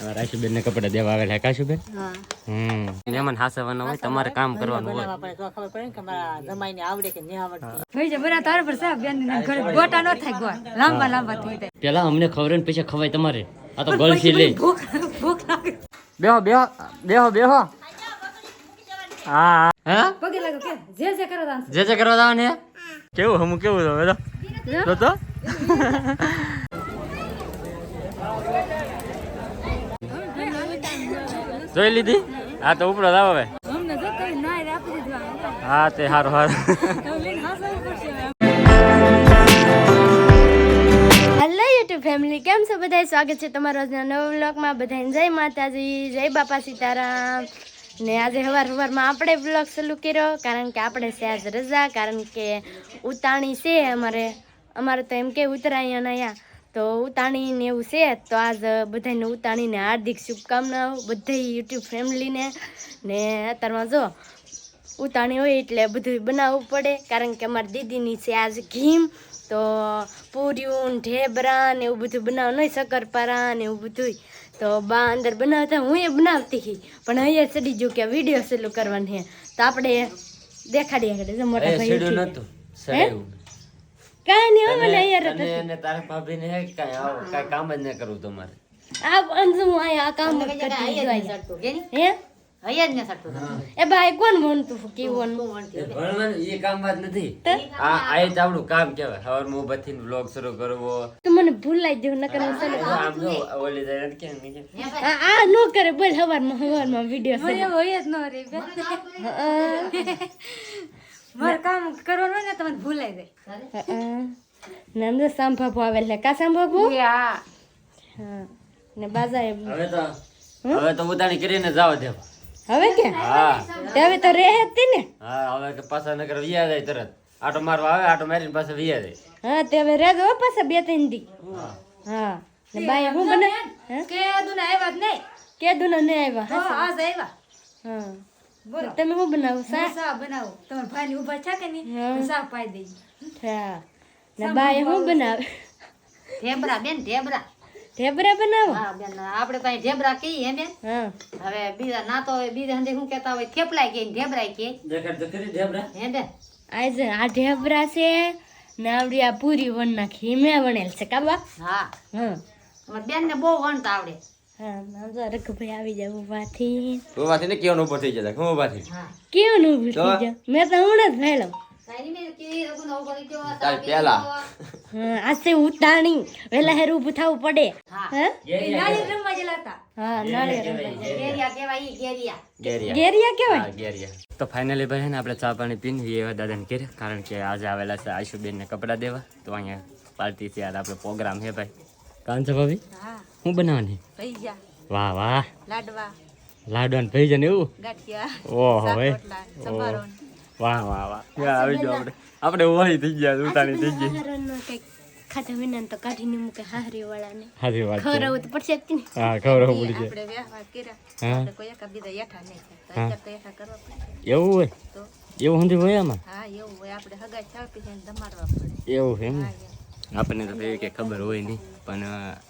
રાશુબેન ને કપડા દેવા આવેલા કાશુબેન? હા. હમ. મહેમાન હાસવાના હોય તમારે કામ કરવાનું હોય. બનાવવા તો ખબર પડે ને કે મારા જમાઈને આવડે કે નહીં આવડતી. ભાઈ છે બરા તારા પર સાહેબ બેન ને ઘરે ગોટા ન થાય ગોળ. લાંબા લાંબા થઈ જાય. પેલા અમને ખબર ને પછી ખવાય તમારે. આ તો ગળસી લે. ભૂખ ભૂખ લાગે. બેહો બેહો બેહો બેહો. હા હા. પગે લાગો કે? જે જે જે જે કરવા જવાનું હે? કેવું હમું કેવું તો? તો. જોઈ લીધી? હા તો ઉપરો જાવ હવે. હા તે સારું સારું. હેલો યુટ્યુબ ફેમિલી કેમ છો બધા સ્વાગત છે તમારો આજના નવા બ્લોગમાં બધાને જય માતાજી જય બાપા સીતારામ. ને આજે સવાર સવારમાં આપણે બ્લોગ ચાલુ કર્યો કારણ કે આપણે છે આજ રજા કારણ કે ઉતાણી છે અમારે. અમારે તો એમ કે ઉતરાયણ અહીંયા. તો ઉતાણીને એવું છે તો આજ બધાને ઉતાણીને હાર્દિક શુભકામનાઓ બધી યુટ્યુબ ફેમિલીને. ને અત્યારમાં જો ઉતાણી હોય એટલે બધું બનાવવું પડે કારણ કે અમારી દીદીની છે આજ ઘીમ. તો પૂર્યું ઢેબરા ને એવું બધું બનાવ નહીં શક્કરપારા ને એવું બધું તો બા અંદર બનાવતા હું એ બનાવતી હતી પણ અહીંયા ચડી ગયું કે વીડિયો સેલું કરવાનું છે તો આપણે દેખાડીએ મોટા ભાઈ કાંઈ નહીં હો મને અહીંયા અને એને તારા ભાભી ને કાંઈ આવો કાંઈ કામ જ ન કરવું તમારે. આ અંજુ હું આ કામ કરતી જોઈ? હે? હૈયા જ ન ચડતું એ ભાઈ કોણ ભણતું કેવું તું ભણવાનું એ કામ વાત નથી. આ આ જ આપણું કામ કહેવાય. હવાર ઊભા થઈને વ્લોગ શરૂ કરવો. તો મને ભૂલાઈ ગયું નકર હું સને આમ જો ઓલી જાય કે નહીં આ નો કરે બોલ હવારમાં હવારમાં વીડિયો મને એવું હોય જ ન રે. મારે કામ કરવાનું હોય ને તમને મને ભૂલાઈ જાય. નંદ તો આવે એટલે કા સાંભાપુ હા હા. ને બાજા હવે તો હવે તો ઉતાણી કરીને જાવ દે હવે કે? હા. તે હવે તો રહે હતી ને. હા હવે કે પાછા નગર વિયા જાય તરત. આટો મારવા આવે આટો મારીને પાછા વિયા જાય. હા તે હવે રહે જો પાછા બે ત્રણ દી. હા. ને બાય હું બને કે દુના આવ્યા જ નહીં. કે દુના નહીં આવ્યા. હા હા આજ આવ્યા. હા. બોલો. તમે શું બનાવો સા સા બનાવો. તમારા ભાઈ ની ઊભા છે કે નહીં? સા પાઈ દેજો હા. ને બાય શું બનાવે? ઢેબરા બેન ઢેબરા. ઢેબરા બનાવો? હા બેન આપણે પાસે ઢેબરા કહીએ બેન? હા. હવે બીજા ના તો હોય બીજા હંધે શું કહેતા હોય? થેપલા કે ઢેબરા કે? દેખાડ તો ખરી ઢેબરા. હે બેન? આજે આ ઢેબરા છે ને આવડી આ પૂરી વણ નાખી મેં વણેલ છે કાબા? હા. હા. બેન ને બહુ વણતા આવડે. રઘુભાઈ આવી જાય ઉભાથી ઉભાથી ને કેવાનું ઊભો થઈ જતા હું ઉભાથી હા. કેવું થઈ જાય મેં તો હમણાં જ ભેળો તારી મેં કેવી રઘુનો ઊભો રહી ગયો, તાર તાર પહેલા. હા આજે ઉતાણી. વેલા હેર ઊભું થવું પડે. હા. હે? એ નાળિયેર રમવા ગયેલા હતા. હા નાળિયેર રમવા. ગેરિયા કહેવાય ઈ ગેરિયા. ગેરિયા. ગેરિયા કેવાય ગેરિયા. તો ફાઇનલી ભાઈ ને આપણે ચા પાણી પીને એવા દાદાને ઘેરે કારણ કે આજે આવેલા છે આશુબેન ને કપડા દેવા. તો અહીંયા પાર્ટી છે આપણે પ્રોગ્રામ છે ભાઈ. કાન છે ભાભી? હા. શું બનાવવાની? ભૈયા વાહ વાહ. લાડવા. લાડવાન થઈ જાય ને એવું? ગાંઠિયા. ઓહો હવે વાહ વાહ વાહ. આવી જાઓ આપણે. આપણે ઓહી થઈ ગયા ઉતાણી થઈ ગઈ ખાધા વિના તો મૂકે હારી તો પડશે જ ને હા ખબર પડી જાય આપણે વ્યવહાર કર્યા. આપણે કોઈ એકા બીજા યઠા નહીં તો કરવા પડે એવું હોય? તો એવું સમજી હોય આમાં? હા એવું હોય. આપણે હગાઈ ધમાડવા પડે. એવું એમ ને? હા, એમ. આપણને તો એવી કે ખબર હોય નહીં, પણ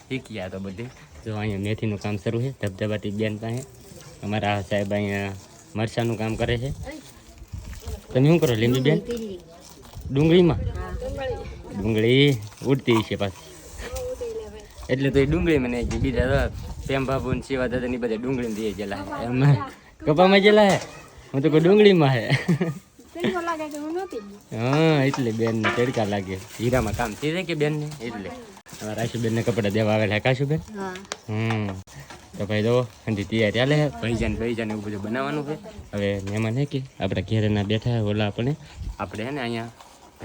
શીખ્યા તો બધે. જો અહીંયા મેથીનું કામ શરૂ છે ધબધબાતી બેન પાસે. અમારા સાહેબ અહીંયા મરસાનું કામ કરે છે. તમે શું કરો, લીંબી બેન? ડુંગળીમાં? ડુંગળી ઉડતી છે પાછી. એટલે તો એ ડુંગળી મને બીજા પ્રેમ બાબુ ને શિવા દાદા ની બધા ડુંગળી દઈએ ગયેલા એમ. કપામાં ગયેલા હે હું તો કોઈ ડુંગળીમાં હે હા એટલે બેન ને તડકા લાગે. હીરામાં કામ થઈ જાય કે બેન ને એટલે. હવે રાશુબેન ને કપડા દેવા આવેલા કાશુબેન? હમ. તો ભાઈ દો ઠંડી તૈયારી હાલે છે ભૈજાન ભૈજાન એવું બધું બનાવવાનું છે. હવે મહેમાન હે કે? આપણા ઘેરના બેઠા ઓલા આપણે આપણે હે ને અહીંયા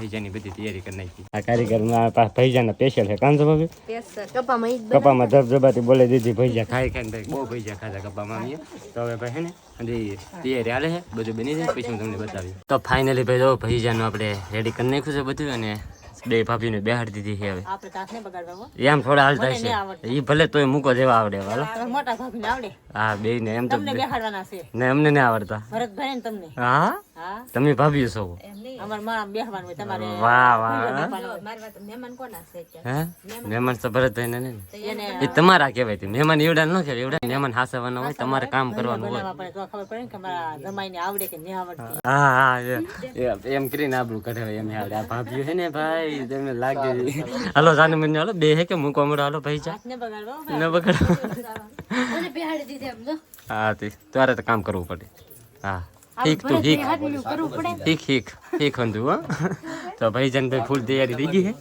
ભૈજાની બધી તૈયારી કરી નાખી. આ કારીગરમાં પા ભૈજાના સ્પેશિયલ છે. કાંતો ભાભી કપામાં કપામાં ધબધબાથી બોલે દીધી ભૈજા ખાઈ ખાઈને ભાઈ બહુ ભૈજા ખાધા કપામાં તો હવે ભાઈ ને હજી તૈયારી હાલે છે. બધું બની જાય પછી હું તમને બતાવી તો ફાઇનલી ભાઈ જો ભૈજાનું આપણે રેડી કરી નાખ્યું છે બધું અને બે ભાભીને બેહાડી દીધી છે હવે. આપણે તાસ નહીં બગાડવા હો. એમ થોડા હાલતા છે એ ભલે તોય મૂકો જેવા આવડે વાલો મોટા ભાભીને આવડે. હા બે ને એમ તો તમને બેહાડવાના છે. ને અમને નહીં આવડતા. ભરતભાઈ તમને. હા? તમે ભાભી છો? અમારે હોય તમારે વાહ વાહ મહેમાન કોના છે હે? મહેમાન તો ભરતભાઈ ને. ને એ તમારા કહેવાય તે. મહેમાન એવડા ન કહેવાય એવડા મહેમાન હાસવાના હોય તમારે કામ કરવાનું હોય. બનાવવા તો ખબર પડે કે મારા જમાઈને આવડે કે નહીં આવડતી. હા હા એમ કરીને આપણું કઢાવે એમ આવડે. આ ભાભી છે ને ભાઈ તમને લાગે. હાલો જાને મને હાલો બે હે કે મૂકો મળો હાલો ભાઈ જા. ને બગાડો ન બગડો. હા તે. તારે તો કામ કરવું પડે. હા. ઠીક તો ઠીક. કરવું પડે. ઠીક ઠીક ઠીક હંધુ હો. તો ભાઈજાન ભાઈ ફૂલ તૈયારી થઈ ગઈ છે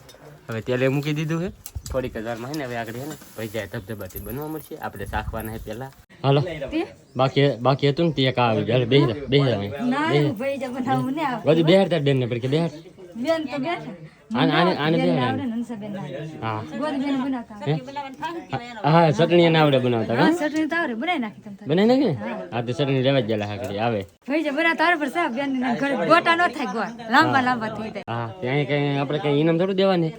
હવે તેલે મૂકી દીધું છે થોડીક હજારમાં છે ને હવે આગળ છે ને. ભાઈ જાય ધબધબાથી બનવા મળશે. આપણે શાખવાના છે પહેલાં હાલો. બાકી બાકી હતું ને તે એક આવી ગયા બે બે બધું હું ભાઈ જા બનાવું ને આ. કે બેન બેહાડ. બેન તો બેઠા. આને આને હા. હા? ચટણી એને આવડે બનાવતા હા ચટણી તો આવડે બનાવી નાખી તમ હા. તો ચટણી લેવા જ ગયેલા હાકડી આવે. ભાઈ જા બનાવતા આવડે પણ સાહેબ બેન ને ઘરે ગોટા ન થાય ગોળ. લાંબા લાંબા થઈ જાય. હા ત્યાં કઈ આપણે કઈ ઇનામ થોડું દેવાની?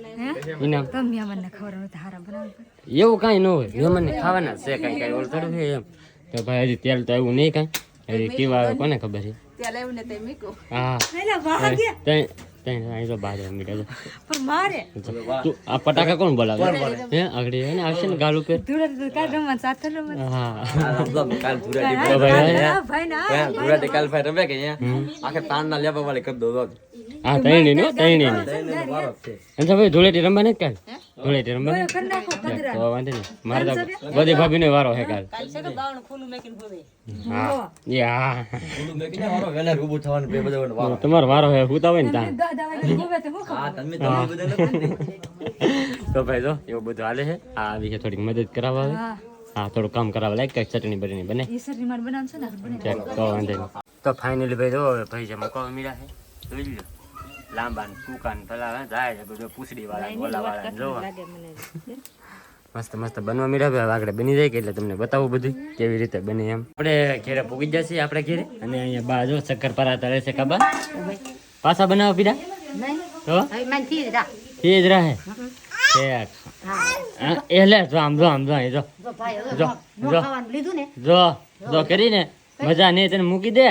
ઇનામ તો મને ખબર નથી હારા બનાવવું એવું કાંઈ ન હોય. મહેમાનને ખાવાના છે કાંઈ કાંઈ ઓલું થોડું છે એમ. તો ભાઈ હજી તેલ તો એવું નહીં કાંઈ. હજી કેવા આવે કોને ખબર છે? ત્યાં લેવું ને તે મીકું. હા. તઈ પણ મારે? તું આ પટાકા કોણ બોલાવે? હે આગળ હે ને આવશે ને ગાલ ઉપર? સાથે હા. કાલ ભાઈ રમે કે આખે તાન ના લેવા વાળી કરી દો હા તૈણી નો તૈણી ની ભાઈ ધૂળેટી રમવા ને કાલ? ધૂળેટી રમવા ને તો વાંધો નહીં. મારે તો બધી ભાભીનો વારો હે કાલ. હા. તમારો વારો હે ને તો હું હા તમે તમે બધા નથી તો ભાઈ જો એવું બધું હાલે છે આ આવી છે થોડીક મદદ કરાવવા હા. હા થોડું કામ કરાવવા લાગે કંઈક ચટણી બટણી બને. એ બનાવશે ને તો વાંધો નહીં. તો ફાઇનલી ભાઈ જો ભાઈ જે મુકાવા મીડા છે જોઈ લો લાંબા ને પેલા જાય છે બધું પૂછડી વાળા ગોલા વાળા જોવા. મસ્ત મસ્ત બનવા મીડા ભાઈ આગળ બની જાય કે એટલે તમને બતાવું બધું કેવી રીતે બને એમ. આપણે ઘેરે પૂગી જશે આપણે ઘેરે. અને અહીંયા બા જો શક્કર પરા તળે છે કાબા પાછા બનાવો પીડા. તો હવે થી જ રા એ જ રહે. એટલે એ લે જો આમ જો આમ જો અહીં જો. જો જો, જો. ખાવાનું લીધું ને. જો જો કરીને મજા નહીં તને મૂકી દે.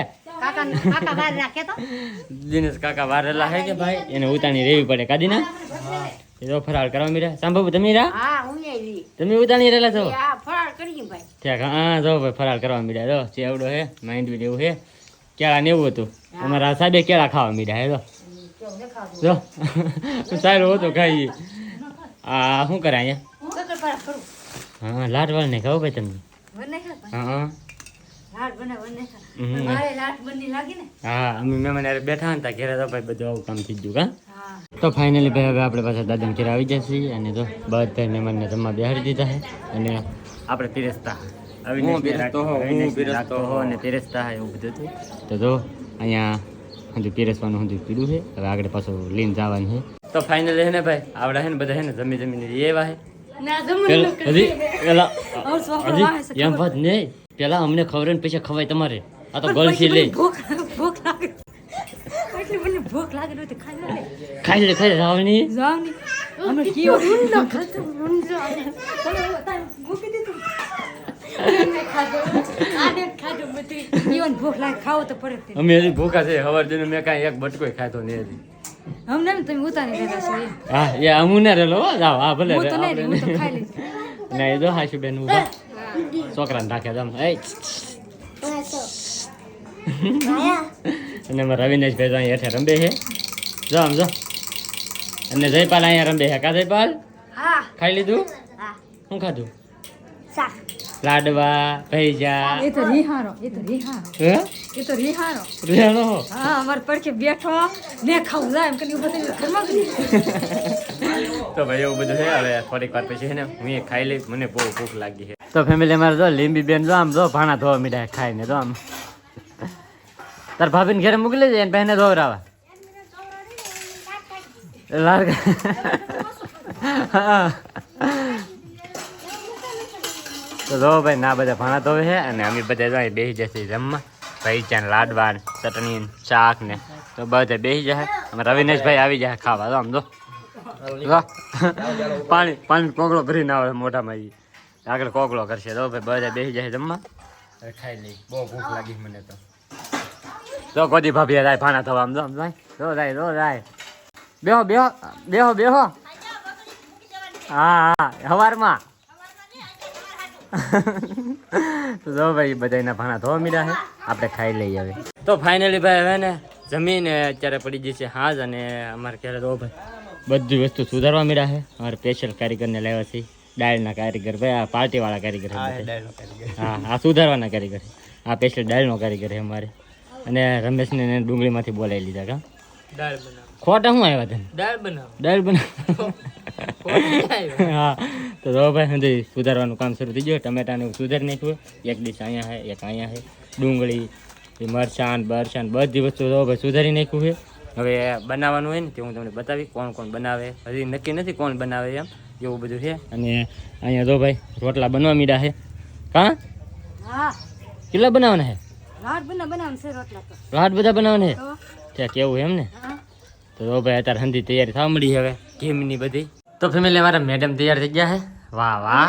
દિનેશ કાકા વારેલા હે કે ભાઈ? એને ઉતાણી રેવી પડે કાદી ના એ તો ફરાળ કરવા મીરા. સાંભળો તમે રા હા હું એવી તમે ઉતાણી રહેલા છો? હા ફરાળ કરી ભાઈ. ઠીક હા જો ભાઈ ફરાળ કરવા મીરા. જો ચેવડો હે માઇન્ડ બી એવું હે. કેળા ને એવું હતું. અમારા સાહેબે કેળા ખાવા મીરા હે જો. જો. સારું હતું ખાઈ આ શું કરે અહીંયા? હા લાડવાળ ને ખાવ ભાઈ તમને હા. હા અમે મહેમાન હારે બેઠા હતા ઘેરે તો ભાઈ બધું આવું કામ થઈ ગયું કા હા. તો ફાઇનલી ભાઈ હવે આપણે પાછા દાદા ઘેર આવી જશે અને તો બધા મહેમાનને જમવા બેહાડી દીધા છે અને આપણે પીરસતા હું. પીરસતો હો, હું પીરસતો હો. અને પીરસતા હોય એવું બધું હતું. તો જો અહીંયા હજુ પીરસવાનું હજુ છે. હવે આગળ પાછું લઈને જવાનું છે. તો ફાઇનલી હે ને ભાઈ આવડે ને બધા છે ને જમી જમીને એવા હે. ના જમું પેલા હજી પેલા ઓર છોકરો વાહે છે, હજી એમ વાત નહીં. પેલા અમને ખબર ને પછી ખવાય તમારે. આ તો ગળથી લે. ભૂખ ભૂખ લાગે. એટલી મને ભૂખ લાગે તો ખાઈ લે. ખાઈ લે ખાઈ રાવણી. જાવની? અમે કીઓ ન ખાતો જાવ તાર ભૂખ લાગે ખાવો તો પડે તે. અમે હજી ભૂખા છે સવાર દિન મેં કાંઈ એક બટકોય ખાધો નહીં હજી અમને તમે ઉતારી દેતા છો હા એ અમુને રેલો હો, જાઓ હા ભલે હું તો નહીં આપણે હું તો હાશુ બેન ઊભા છોકરાને રાખે જમ એ અને અમારા રવિનેશ ભાઈ અહીંયા હેઠે રમે છે જો આમ જો અને જયપાલ અહીંયા રંબે છે કા જયપાલ હા ખાઈ લીધું હા શું ખાધું શાક લાડવા ભૈજા. એ તો રીહારો એ તો રીહારો. હે? એ તો રીહારો. રેલો હા અમારે પડખે બેઠો ને ખાવું જાય એમ કરીને બધું ઘરમાં કરી તો ભાઈ એવું બધું છે હવે થોડીક વાર પછી છે ને હું એ ખાઈ લઈશ મને બહુ ભૂખ લાગી છે. તો ફેમિલી અમારે જો લીંબી બેન જો આમ જો ભાણા ધોવા મીઠા ખાઈને જો આમ. તાર ભાભીને ઘરે મોકલી જાય એને પહેને ધોવરાવા. લાર હા. તો જો ભાઈ ના બધા ભાણા ધોવે છે અને અમે બધા જાય બેસી જશે જમવા. ભાઈ ચાન લાડવા ચટણી ને શાક ને તો બધા બેસી જશે. અમે રવિનેશભાઈ આવી જાય ખાવા. તો આમ જો. પાણી પાણી કોગળો ભરીને આવે મોઢામાં આગળ કોગળો કરશે. તો ભાઈ બધા બેસી જાય જમવા. ખાઈ લઈ બહુ ભૂખ લાગી મને તો. તો કોજી ભાભી જાય ભાણા થવા. આમ જો આમ જાય રો જાય રો જાય બેહો બેહો બેહો બેહો. હા હા. હવારમાં. તો જો ભાઈ બધાના ભાણા ધોવા મીડા છે. આપણે ખાઈ લઈએ હવે. તો ફાઇનલી ભાઈ હવે ને જમીને અત્યારે પડી જશે હાજ અને અમારે ક્યારે તો ભાઈ બધી વસ્તુ સુધારવા મીડા છે. અમારે સ્પેશિયલ કારીગરને લાવ્યા છે. ડાળના કારીગર ભાઈ આ પાર્ટીવાળા કારીગર. હા આ સુધારવાના કારીગર આ સ્પેશિયલ ડાળનો કારીગર છે અમારે. અને રમેશને ડુંગળીમાંથી બોલાવી લીધા કા? ખોટા શું આવ્યા તને? દાળ બનાવ. દાળ બનાવ. હા. તો રવાભાઈ સુધી સુધારવાનું કામ શરૂ થઈ ગયું. ટમેટાને સુધારી નાખ્યું. એક ડીશ અહીંયા છે એક અહીંયા છે ડુંગળી એ મરચાં બરચાં બધી વસ્તુ રવાભાઈ ભાઈ સુધારી નાખ્યું છે. હવે બનાવવાનું હોય ને તે હું તમને બતાવી કોણ કોણ બનાવે. હજી નક્કી નથી કોણ બનાવે એમ એવું બધું છે. અને અહીંયા જો ભાઈ રોટલા બનવા મીડા છે. કાં? હા. કેટલા બનાવવાના છે? લાડ બના બનાવ છે રોટલા તો. લાટ બધા બનાવવાના છે? ત્યાં કેવું એમ ને? તો જો ભાઈ અત્યારે હંધી તૈયારી થવા મળી હવે ઘીમની બધી. તો ફેમિલી મારા મેડમ તૈયાર થઈ ગયા છે વાહ વાહ.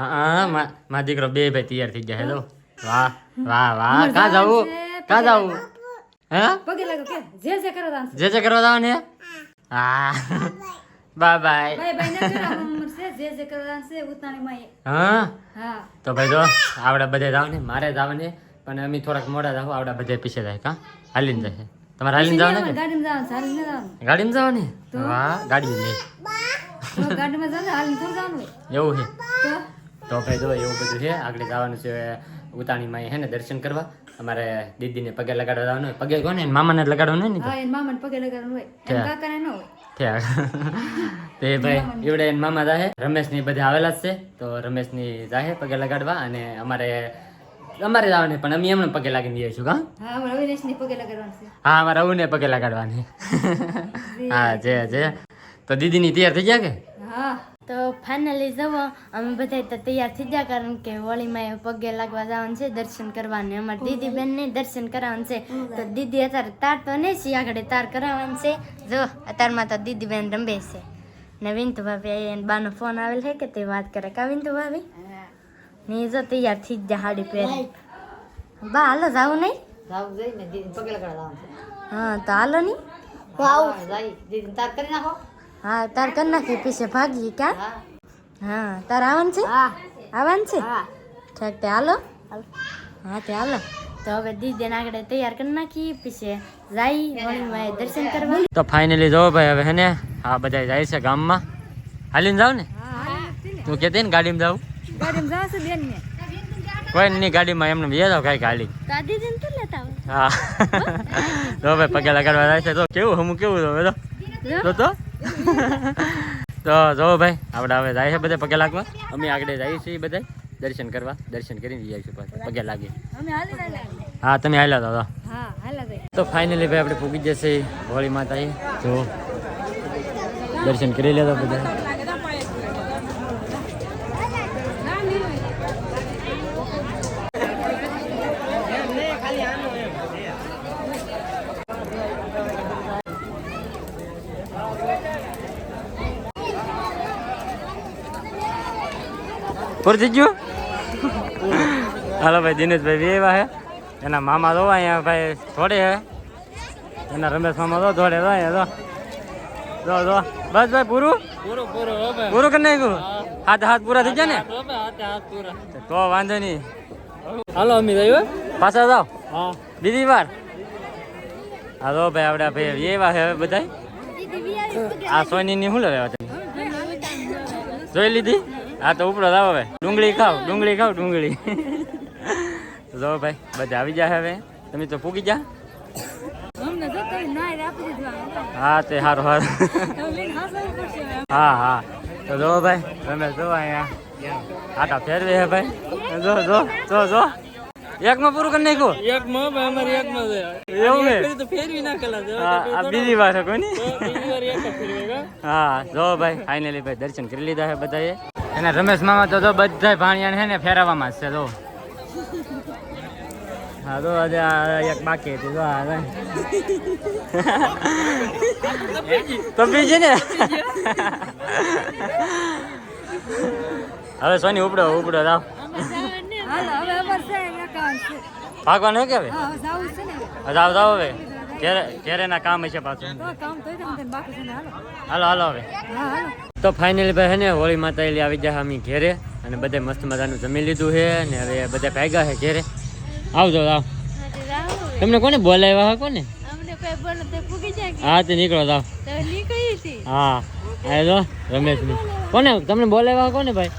હા મારા દીકરો બે ભાઈ તૈયાર થઈ ગયા છે તો વાહ વાહ વાહ. કા જાવું? કા જાવું? હે? પગે લાગો કે? જે જે કરવા જવાનું હા? Bye bye. ભાઈ ભાઈ ના કરો અમર છે જે જે કરો દાન છે ઉતાણી માં હા? હા. તો ભાઈ જો આવડા બધે જવાનું ને મારે જવાનું છે પણ અમે થોડાક મોડા જાવ આવડા બધે પીછે જાય કાં? હાલીને જશે તમારે હાલીને જવાનું ગાડી ગાડીમાં જવાનું ગાડીમાં જવાનું? વાહ ગાડી તો ગાડીમાં જવાનું એવું છે? તો? ભાઈ જો એવું બધું છે આગળ જવાનું છે ઉતાણીમાં હે ને દર્શન કરવા. અમારે દીદીને પગે લગાડવા જવાનું હોય. પગે કોને? મામાને લગાડવાનું હોય ને હા એન મામાને પગે લગાડવાનું હોય. કાકાને ન હોય. તે ભાઈ એવડે એન મામા જાહે. રમેશની બધા આવેલા જ છે. તો રમેશની જાહે પગે લગાડવા અને અમારે અમારે જવાનું પણ અમે એમને પગે લાગીને જઈશું કા હા. અમારે અવિનાશને પગે લગાડવાની હા અમારે અવુને પગે લગાડવાની. હા જે જે. તો દીદીની તૈયાર થઈ ગયા કે? હા તો ફાઇનલી જવો. અમે બધા તો તૈયાર થઈ ગયા કારણ કે હોળીમાં એ પગે લાગવા જવાનું છે દર્શન કરવાને. અમારે દીદી બેનને દર્શન કરાવવાનું છે. તો દીદી અત્યારે તાર તો નહીં છે આગળ તાર કરાવવાનું છે. જો અત્યારમાં તો દીદી બેન રમે છે. ને વિંતુ ભાભી એને બાનો ફોન આવેલ છે કે તે વાત કરે. કા વિંતુ ભાભી? ને જો તૈયાર થઈ જ હાડી પહેરી. બા હાલો જાવું નહીં? જાવું જોઈએ દીદી પગે લગાડવા હા તો હાલો નહીં. આવું જાય દીદી તાર કરી નાખો. હા તાર કર નાખી પીછે ભાગી ક્યાં? હા. હા તાર આવન છે? આવન છે? હા. ઠીક તે હાલો. હા તે હાલો. તો હવે દીદીને આગળ તૈયાર કરી નાખી પીછે જાય એ દર્શન કરવા. તો ફાઇનલી જો ભાઈ હવે હે ને આ બધા જાય છે ગામમાં. હાલીને જાવ ને? તું કહેતી ને ગાડીમાં જાવ? ગાડીમાં જશે બેન ને. કોઈ નહીં ગાડીમાં એમને બે જાવ કાંઈક હાલી. તો આ તો લેતા હા. તો ભાઈ પગે લગાડવા જાય છે. તો કેવું હમું કેવું તો? તો? તો જો ભાઈ આપણે હવે જાય છે બધા પગે લાગવા. અમે આગળ જઈએ છીએ બધા દર્શન કરવા. દર્શન કરીને જઈશું પાછા પગે લાગી હા તમે હાલ્યા દાદા તો ફાઇનલી ભાઈ આપણે પૂગી જશે હોળી માતાએ. જો. દર્શન કરી લેતા બધા. પૂરું થઈ ગયું? હાલો ભાઈ દિનેશભાઈ બે એવા હે એના મામા તો અહીંયા ભાઈ થોડે હે એના રમેશ મામા તો થોડે તો અહીંયા તો જો જો. બસ ભાઈ પૂરું? પૂરું પૂરું પૂરું કરી નાખ્યું? હાથ હાથ પૂરા થઈ ગયા ને? હો હાથે હાથ પૂરા. તો વાંધો નહીં. હાલો અમી આવ્યો પાછા જાઓ. હા. બીજી વાર. હાલો ભાઈ આપડે ભાઈ એવા હે બધા આ સોની ની શું લેવા તમે? જોઈ લીધી? હા તો ઉપરો આવો હવે. ડુંગળી ખાવ ડુંગળી ખાવ ડુંગળી. જો ભાઈ બધા આવી જાય હવે. તમે તો પૂગી જા હા તે સારું સારું હા હા. તો જો ભાઈ તમે જો અહીંયા. આટા ફેરવે હે ભાઈ. જો જો જો જો. એકમાં પૂરું કરી નાખ્યું? એક માં ભાઈ અમારે એક માં છે. એવું હે તો ફેરવી નાખેલા છે. આ બીજી વાર છે કોની બીજી વાર એક જ હા જો ભાઈ ફાઇનલી ભાઈ દર્શન કરી લીધા છે બધાએ. અને રમેશ મામા તો જો બધા ભાણિયાને છે ને ફેરવવામાં છે જો. હા તો આજે આ એક બાકી હતી જો આ. તો ને? હવે સોની ઉપડો ઉપડો જાવ ભાગવાનું કે હવે? જાવું જાઓ હવે. ઘેરે ઘેરે ના કામ હશે પાછું. કામ તો તમને બાકી છે હાલો. હાલો હાલો હવે. તો ફાઇનલી ભાઈ હે ને હોળી માતા એલી આવી જાય અમે ઘેરે અને બધે મસ્ત મજાનું જમી લીધું છે અને હવે બધા ભાગ્યા છે ઘેરે. આવજો આવ. તમને કોને બોલાવ્યા હા કોને? હા તે નીકળો જાવ તો નીકળી હતી. હા આવ્યો જો રમેશ કોને તમને બોલાવ્યા હા કોને ભાઈ?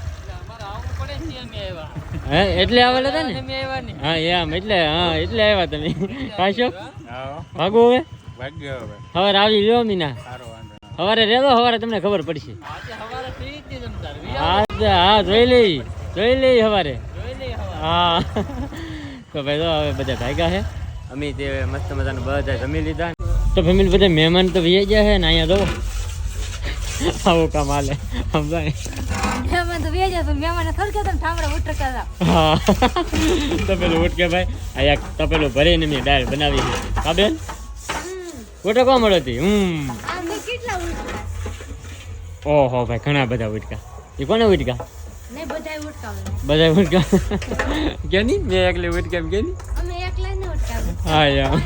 હે એટલે આવેલા હતા ને? હા એમ એટલે હા એટલે આવ્યા તમે. કાશો ભાગો હવે? હવે. આવી લ્યો મીના સવારે રેલો સવારે તમને ખબર પડશે. હા હા જોઈ લઈ જોઈ લઈ સવારે હા. તો ભાઈ તો હવે બધા ભાગ્યા છે અમે તે મસ્ત મજાનું બધા જમી લીધા. તો ફેમિલી બધા મહેમાન તો વી ગયા છે ને અહીંયા જો આવું કામ હાલે. સમજાય હા. તપેલું ઉઠકે ભાઈ. આ તપેલું ભરીને મેં દાળ બનાવી છે. હા બેન? ઉઠે કોણ મળો હતી હમ. આમે કેટલા ઉઠા ઓહો ભાઈ ઘણા બધા ઉઠકા એ કોને ઉઠકા બધા ઉઠકા કે મેં એકલી ઉઠકા એમ કે નહીં અમે એકલા ને ઉઠકાવે હા યાર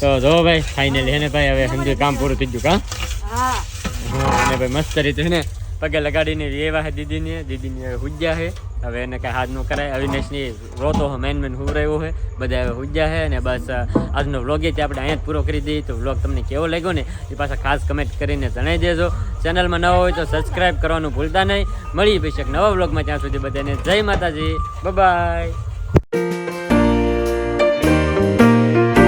તો જો ભાઈ ફાઇનલી હે ને ભાઈ હવે સમજો કામ પૂરું થઈ ગયું કા હા. અને ભાઈ મસ્ત રીતે ને પગે લગાડીને એવા છે દીદીને. દીદીને હુજ્યા છે હવે એને કાંઈ હાથ ન કરાય. અવિનાશની રોતો મેન મેન હું રહ્યો છે બધા હવે હુજ્યા છે અને બસ આજનો વ્લોગ એ આપણે અહીંયા જ પૂરો કરી દઈએ. તો વ્લોગ તમને કેવો લાગ્યો ને એ પાછા ખાસ કમેન્ટ કરીને જણાવી દેજો. ચેનલમાં નવો હોય તો સબસ્ક્રાઈબ કરવાનું ભૂલતા નહીં. મળી પછી એક નવા વ્લોગમાં ત્યાં સુધી બધાને જય માતાજી. બાય